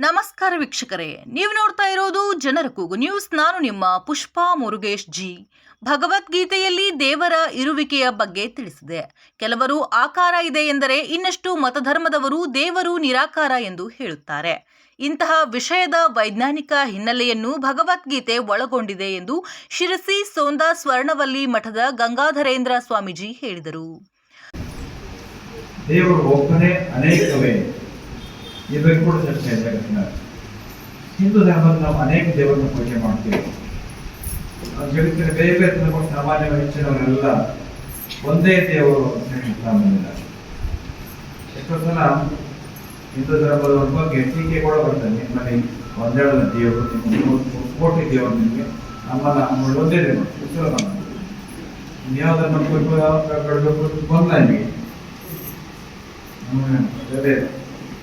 ನಮಸ್ಕಾರ ವೀಕ್ಷಕರೇ, ನೀವು ನೋಡ್ತಾ ಇರೋದು ಜನರ ಕೂಗು ನ್ಯೂಸ್. ನಾನು ನಿಮ್ಮ ಪುಷ್ಪಾ ಮುರುಗೇಶ್ ಜಿ. ಭಗವದ್ಗೀತೆಯಲ್ಲಿ ದೇವರ ಇರುವಿಕೆಯ ಬಗ್ಗೆ ತಿಳಿಸಿದೆ. ಕೆಲವರು ಆಕಾರ ಇದೆ ಎಂದರೆ ಇನ್ನಷ್ಟು ಮತಧರ್ಮದವರು ದೇವರು ನಿರಾಕಾರ ಎಂದು ಹೇಳುತ್ತಾರೆ. ಇಂತಹ ವಿಷಯದ ವೈಜ್ಞಾನಿಕ ಹಿನ್ನೆಲೆಯನ್ನು ಭಗವದ್ಗೀತೆ ಒಳಗೊಂಡಿದೆ ಎಂದು ಶಿರಸಿ ಸೋಂದಾ ಸ್ವರ್ಣವಲ್ಲಿ ಮಠದ ಗಂಗಾಧರೇಂದ್ರ ಸ್ವಾಮೀಜಿ ಹೇಳಿದರು. ಈ ಕೂಡ ಚರ್ಚೆ ಇದೆ ಹಿಂದೂ ಧರ್ಮದಲ್ಲಿ ನಾವು ಅನೇಕ ದೇವರನ್ನು ಪೂಜೆ ಮಾಡ್ತೀವಿ. ಆ ಜಗತ್ತಿನ ಬೇರೆ ಬೇರೆ ಧರ್ಮ ಸಾಮಾನ್ಯ ಹೆಚ್ಚಿನವರೆಲ್ಲ ಒಂದೇ ದೇವರು ಬಂದಿದ್ದಾರೆ. ಎಷ್ಟೋ ಸಲ ಹಿಂದೂ ಧರ್ಮದ ಬಗ್ಗೆ ಟೀಕೆ ಕೂಡ ಬರ್ತದೆ. ನಿಮ್ಮಲ್ಲಿ ಒಂದೆರಡು ದೇವರು, ನಿಮ್ಮ ಕೋಟಿ ದೇವರು ನಿಮಗೆ ನಮ್ಮನ್ನ ನಮ್ಮಲ್ಲಿ ಒಂದೇ ದೇವರು, ಉತ್ಸವ ಮಾಡ್ತೀವಿ. ಧರ್ಮ ಕೊಡಬೇಕು ಗೊಂದಲ ನಿಮಗೆ.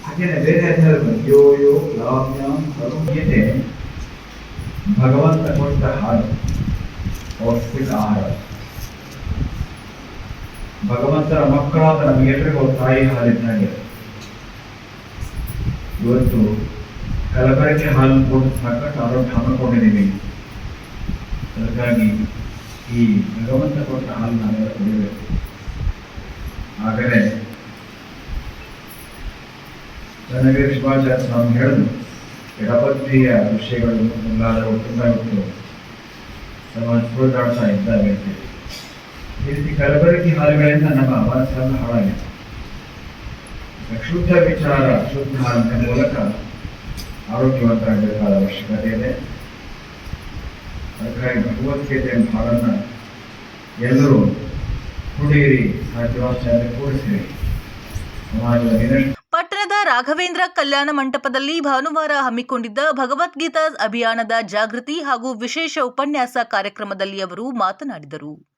ಅವಿಧಿ ಹಾಗೇನೆ ಬೇರೆ ಹೆಸರು ಯೋ ಯೋ ಲಾವ್ಯಾಂ ಕರುಣ್ಯತೆ ಭಗವಂತ ಕೊಟ್ಟ ಹಾಡು ಪೌಷ್ಟಿಕ ಆಹಾರ ಭಗವಂತನ ಮಕ್ಕಳಾದ ನಮಗೆಲ್ಲರಿಗೂ ತಾಯಿ ಹಾಲಿದ್ದಾಗೆ ಇವತ್ತು ಕಲಬೆರಕೆ ಹಾಲು ಕೊಟ್ಟು ಸಾಕಷ್ಟು ಆರೋಗ್ಯ ಹಮ್ಮಿಕೊಂಡಿದ್ದೀವಿ ಅದಕ್ಕಾಗಿ ಈ ಭಗವಂತ ಕೊಟ್ಟ ಹಾಲು ನಾವೆಲ್ಲ ಕುಡಿಬೇಕು ಆಗಲೇ ಚನ್ನಗಿರಿ ಶಿವಾಚಾರ್ಯ ಸ್ವಾಮಿ ಹೇಳಿದ್ರು ಎಡಪತ್ರಿಯ ವಿಷಯಗಳು ಮುಂದಾದವು ತುಂಬ ಇವತ್ತು ಸಮಾಜ ಸುಳಿದಾಡ್ತಾ ಇದ್ದಾವೆ ಅಂತ ಹೇಳಿ. ಈ ರೀತಿ ಕಲಬೆರಕೆ ಹಾಲುಗಳಿಂದ ನಮ್ಮ ಮನಸ್ಸನ್ನು ಹಾಳಾಗಿದೆ. ಶುದ್ಧ ವಿಚಾರ, ಶುದ್ಧ ಅಂತ ಮೂಲಕ ಆರೋಗ್ಯವಂತರಾಗಬೇಕಾದ ಅವಶ್ಯಕತೆ ಇದೆ. ಅದಕ್ಕಾಗಿ ಭಗವದ್ಗೀತೆ ಎಂಬ ಹಾಡನ್ನ ಎಲ್ಲರೂ ಕುಡಿಯಿರಿ ಸಾಧ್ಯವಾಚಾರ್ಯ ಕೂಡಿಸಿರಿ. ಸಮಾಜದ ರಾಘವೇಂದ್ರ ಕಲ್ಯಾಣ ಮಂಟಪದಲ್ಲಿ ಭಾನುವಾರ ಹಮ್ಮಿಕೊಂಡಿದ್ದ ಭಗವದ್ಗೀತಾ ಅಭಿಯಾನದ ಜಾಗೃತಿ ಹಾಗೂ ವಿಶೇಷ ಉಪನ್ಯಾಸ ಕಾರ್ಯಕ್ರಮದಲ್ಲಿ ಅವರು ಮಾತನಾಡಿದರು.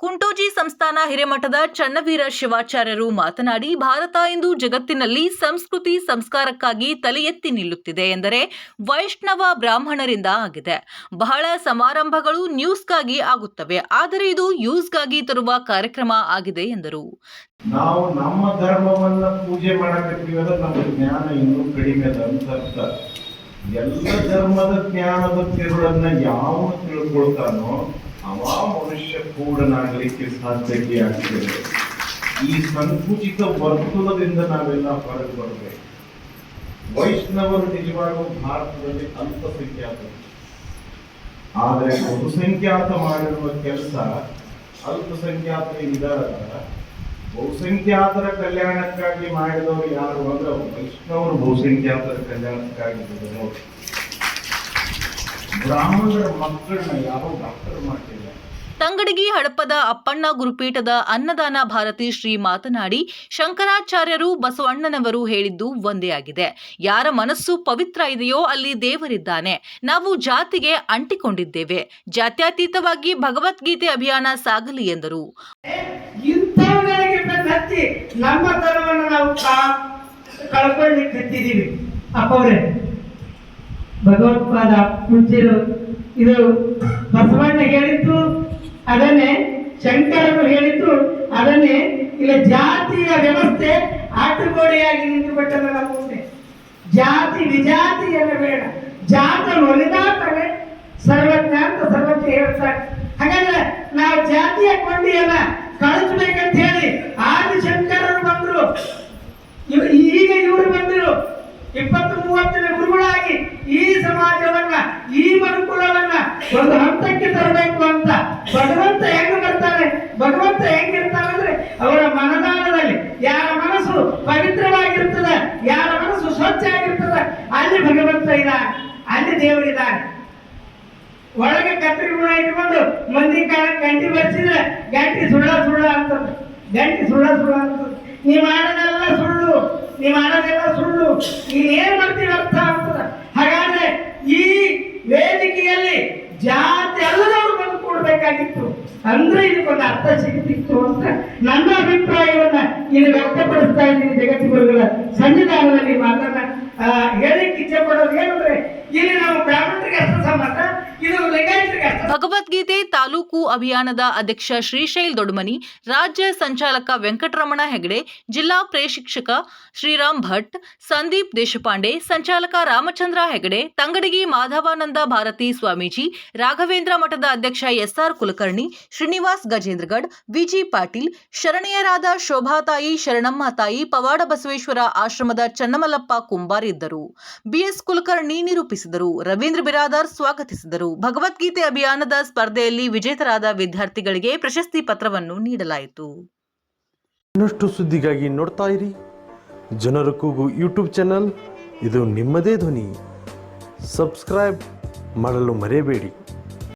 ಕುಂಟೋಜಿ ಸಂಸ್ಥಾನ ಹಿರೇಮಠದ ಚನ್ನವೀರ ಶಿವಾಚಾರ್ಯರು ಮಾತನಾಡಿ, ಭಾರತ ಇಂದು ಜಗತ್ತಿನಲ್ಲಿ ಸಂಸ್ಕೃತಿ ಸಂಸ್ಕಾರಕ್ಕಾಗಿ ತಲೆ ಎತ್ತಿ ನಿಲ್ಲುತ್ತಿದೆ ಎಂದರೆ ವೈಷ್ಣವ ಬ್ರಾಹ್ಮಣರಿಂದ ಆಗಿದೆ. ಬಹಳ ಸಮಾರಂಭಗಳು ನ್ಯೂಸ್ಗಾಗಿ ಆಗುತ್ತವೆ, ಆದರೆ ಇದು ಯೂಸ್ಗಾಗಿ ತರುವ ಕಾರ್ಯಕ್ರಮ ಆಗಿದೆ ಎಂದರು. ನಾವು ನಮ್ಮ ಧರ್ಮವನ್ನ ಪೂಜೆ ಎಲ್ಲ ಧರ್ಮದ ಜ್ಞಾನದ ತಿರುಳನ್ನ ಯಾವ ತಿಳ್ಕೊಳ್ತಾನೋ ಅವ ಮನುಷ್ಯ ಪೂರ್ಣನಾಗಲಿಕ್ಕೆ ಸಾಧ್ಯತೆ ಆಗ್ತದೆ ಈ ಸಂಕುಚಿತ ವರ್ತುಲದಿಂದ ನಾವೆಲ್ಲ ಹೊರಗೆ ಬರಬೇಕು. ವೈಷ್ಣವರು ನಿಜವಾಗೂ ಭಾರತದಲ್ಲಿ ಅಲ್ಪಸಂಖ್ಯಾತರು ಆದರೆ ಬಹುಸಂಖ್ಯಾತ ಮಾಡಿರುವ ಕೆಲಸ ಅಲ್ಪಸಂಖ್ಯಾತರಿಂದ ಬಹುಸಂಖ್ಯಾತರ ಕಲ್ಯಾಣಕ್ಕಾಗಿ ಮಾಡಿದವರು ಯಾರು ಅಂದ್ರೆ ವೈಷ್ಣವರು ಬಹುಸಂಖ್ಯಾತರ ಕಲ್ಯಾಣಕ್ಕಾಗಿ ಬ್ರಾಹ್ಮಣರ ಮಕ್ಕಳನ್ನ ಡಾಕ್ಟರ್ ತಂಗಡಗಿ ಹಡಪದ ಅಪ್ಪಣ್ಣ ಗುರುಪೀಠದ ಅನ್ನದಾನ ಭಾರತಿ ಶ್ರೀ ಮಾತನಾಡಿ ಶಂಕರಾಚಾರ್ಯರು ಬಸವಣ್ಣನವರು ಹೇಳಿದ್ದು ಒಂದೇ ಆಗಿದೆ. ಯಾರ ಮನಸ್ಸು ಪವಿತ್ರ ಇದೆಯೋ ಅಲ್ಲಿ ದೇವರಿದ್ದಾನೆ. ನಾವು ಜಾತಿಗೆ ಅಂಟಿಕೊಂಡಿದ್ದೇವೆ. ಜಾತ್ಯತೀತವಾಗಿ ಭಗವದ್ಗೀತೆ ಅಭಿಯಾನ ಸಾಗಲಿ ಎಂದರು. ನಮ್ಮ ಭಗವತ್ಪಾದ ಮುಂಚಿರು ಇದು ಬಸವಣ್ಣ ಹೇಳಿದ್ರು, ಅದನ್ನೇ ಶಂಕರರು ಹೇಳಿದ್ರು, ಅದನ್ನೇ ಇಲ್ಲ ಜಾತಿಯ ವ್ಯವಸ್ಥೆ ಆಟಗೋಡೆಯಾಗಿ ನಿಂತು ಬಿಟ್ಟದ ನಮ್ಮ ಮುಂದೆ. ಜಾತಿ ವಿಜಾತಿಯನ್ನ ಬೇಡ ಜಾತ ಒಲಿದಾಟವೇ ಸರ್ವಜ್ಞ ಅಂತ ಸರ್ವಜ್ಞ ಹೇಳ್ತಾರೆ. ಹಾಗಾದ್ರೆ ನಾವು ಜಾತಿಯ ಕೊಂಡಿಯನ್ನ ಕಳಿಸ್ಬೇಕಂತ ಹೇಳಿ ಆದಿಶಂಕರರು ಬಂದ್ರು. ಈಗ ಇವರು ಬಂದರು. ಇಪ್ಪತ್ತು ಮೂವತ್ತನೇ ಗುರುಗಳಾಗಿ ಈ ಸಮಾಜವನ್ನ, ಈ ಮನುಕುಲವನ್ನ ಒಂದು ಹಂತಕ್ಕೆ ತರಬೇಕು ಅಂತ ಭಗವಂತ ಹೆಂಗ ಬರ್ತಾನೆ ಭಗವಂತ ಹೆಂಗಿರ್ತಾನೆ ಅಂದ್ರೆ ಅವರ ಮನದಾನದಲ್ಲಿ ಯಾರ ಮನಸ್ಸು ಪವಿತ್ರವಾಗಿರ್ತದ, ಯಾರ ಮನಸ್ಸು ಸ್ವಚ್ಛ ಆಗಿರ್ತದ ಅಲ್ಲಿ ಭಗವಂತ ಇದ್ದಾನೆ ಅಲ್ಲಿ ದೇವರಿದ್ದಾನೆ ಒಳಗೆ ಕತ್ತರಿ ಗುಣ ಇಟ್ಕೊಂಡು ಮಂದಿ ಕಾಲ ಗಂಟಿ ಬರ್ಸಿದ್ರೆ ಗಂಟಿ ಸುಳ್ಳ ಸುಳ್ಳ ಅಂತದ್ದು. ಗಂಟಿ ಸುಳ್ಳ ಸುಳ್ಳ ಅಂತದ್ದು. ನೀ ಮಾಡೋದೆಲ್ಲ ಸುಳ್ಳು, ನೀ ಮಾಡೋದೆಲ್ಲ ಸುಳ್ಳು. ನೀನ್ ಏನ್ ಮಾಡ್ತೀವಿ ಅರ್ಥ ಆಗ್ತದ ಹಾಗಾದ್ರೆ ಈ ವೇದಿಕೆಯಲ್ಲಿ ಜಾತಿ ಅಲ್ಲದವರು ಬಂದು ಕೊಡ್ಬೇಕಾಗಿತ್ತು ಅಂದ್ರೆ ಇದಕ್ಕೊಂದು ಅರ್ಥ ಸಿಗುತ್ತಿತ್ತು ಅಂತ ನನ್ನ ಅಭಿಪ್ರಾಯವನ್ನ ಇಲ್ಲಿ ವ್ಯಕ್ತಪಡಿಸ್ತಾ ಇದ್ದೀನಿ ಜಗತ್ತಿಗುರುಗಳ ಸನ್ನಿಧಾನದಲ್ಲಿ ಮಾತನ್ನ ಹೇಳಿಕ್ಕೆ ಇಚ್ಛೆ ಪಡೋದು ಏನಂದ್ರೆ ಇಲ್ಲಿ ನಾವು ಬ್ರಾಹ್ಮಣರಿಗೆ ಅಷ್ಟು ಸಮ್ಮತ ಭಗವದ್ಗೀತೆ ತಾಲೂಕು ಅಭಿಯಾನದ ಅಧ್ಯಕ್ಷ ಶ್ರೀಶೈಲ್ ದೊಡ್ಮನಿ, ರಾಜ್ಯ ಸಂಚಾಲಕ ವೆಂಕಟರಮಣ ಹೆಗಡೆ, ಜಿಲ್ಲಾ ಪ್ರೇಶಿಕ್ಷಕ ಶ್ರೀರಾಮ್ ಭಟ್, ಸಂದೀಪ್ ದೇಶಪಾಂಡೆ, ಸಂಚಾಲಕ ರಾಮಚಂದ್ರ ಹೆಗಡೆ, ತಂಗಡಗಿ ಮಾಧವಾನಂದ ಭಾರತಿ ಸ್ವಾಮೀಜಿ, ರಾಘವೇಂದ್ರ ಮಠದ ಅಧ್ಯಕ್ಷ ಎಸ್ಆರ್ ಕುಲಕರ್ಣಿ, ಶ್ರೀನಿವಾಸ್ ಗಜೇಂದ್ರಗಡ್, ವಿಜಿ ಪಾಟೀಲ್, ಶರಣೆಯರಾದ ಶೋಭಾತಾಯಿ ಶರಣಮ್ಮ ತಾಯಿ, ಪವಾಡ ಬಸವೇಶ್ವರ ಆಶ್ರಮದ ಚನ್ನಮಲ್ಲಪ್ಪ ಕುಂಬಾರ್ ಇದ್ದರು. ಬಿಎಸ್ ಕುಲಕರ್ಣಿ ನಿರೂಪಿಸಿದರು. ರವೀಂದ್ರ ಬಿರಾದಾರ್ ಸ್ವಾಗತಿಸಿದರು. ಭಗವದ್ಗೀತೆ ಅಭಿಯಾನದ ಸ್ಪರ್ಧೆಯಲ್ಲಿ ವಿಜೇತರಾದ ವಿದ್ಯಾರ್ಥಿಗಳಿಗೆ ಪ್ರಶಸ್ತಿ ಪತ್ರವನ್ನು ನೀಡಲಾಯಿತು. ಇನ್ನಷ್ಟು ಸುದ್ದಿಗಾಗಿ ನೋಡ್ತಾ ಇರಿ. ಜನರ ಕೂಗು ಯೂಟ್ಯೂಬ್ ಚಾನಲ್. ಇದು ನಿಮ್ಮದೇ ಧ್ವನಿ. ಸಬ್ಸ್ಕ್ರೈಬ್ ಮಾಡಲು ಮರೆಯಬೇಡಿ.